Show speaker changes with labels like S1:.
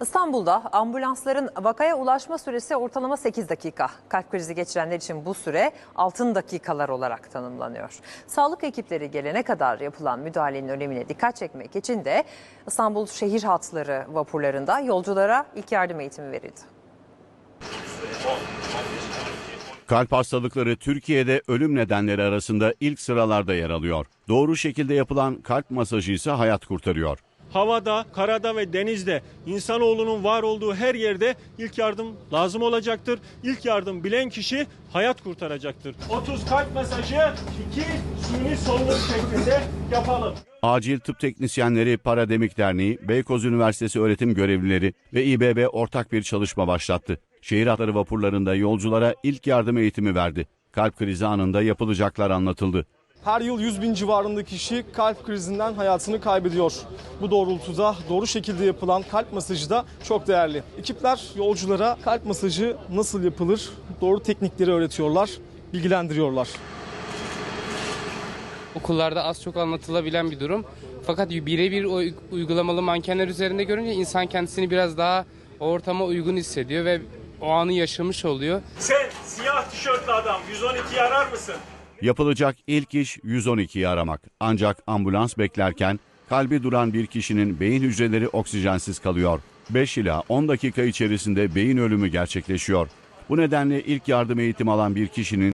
S1: İstanbul'da ambulansların vakaya ulaşma süresi ortalama 8 dakika. Kalp krizi geçirenler için bu süre altın dakikalar olarak tanımlanıyor. Sağlık ekipleri gelene kadar yapılan müdahalenin önemine dikkat çekmek için de İstanbul şehir hatları vapurlarında yolculara ilk yardım eğitimi verildi.
S2: Kalp hastalıkları Türkiye'de ölüm nedenleri arasında ilk sıralarda yer alıyor. Doğru şekilde yapılan kalp masajı ise hayat kurtarıyor.
S3: Havada, karada ve denizde insanoğlunun var olduğu her yerde ilk yardım lazım olacaktır. İlk yardım bilen kişi hayat kurtaracaktır. 30 kalp masajı, 2 suni solunum şeklinde yapalım.
S2: Acil Tıp Teknisyenleri Parademik Derneği, Beykoz Üniversitesi öğretim görevlileri ve İBB ortak bir çalışma başlattı. Şehir hatları vapurlarında yolculara ilk yardım eğitimi verdi. Kalp krizi anında yapılacaklar anlatıldı.
S4: Her yıl 100 bin civarında kişi kalp krizinden hayatını kaybediyor. Bu doğrultuda doğru şekilde yapılan kalp masajı da çok değerli. Ekipler yolculara kalp masajı nasıl yapılır, doğru teknikleri öğretiyorlar, bilgilendiriyorlar.
S5: Okullarda az çok anlatılabilen bir durum. Fakat birebir uy- uygulamalı mankenler üzerinde görünce insan kendisini biraz daha o ortama uygun hissediyor ve o anı yaşamış oluyor.
S3: Sen siyah tişörtlü adam 112'yi arar mısın?
S2: Yapılacak ilk iş 112'yi aramak. Ancak ambulans beklerken kalbi duran bir kişinin beyin hücreleri oksijensiz kalıyor. 5 ila 10 dakika içerisinde beyin ölümü gerçekleşiyor. Bu nedenle ilk yardım eğitimi alan bir kişinin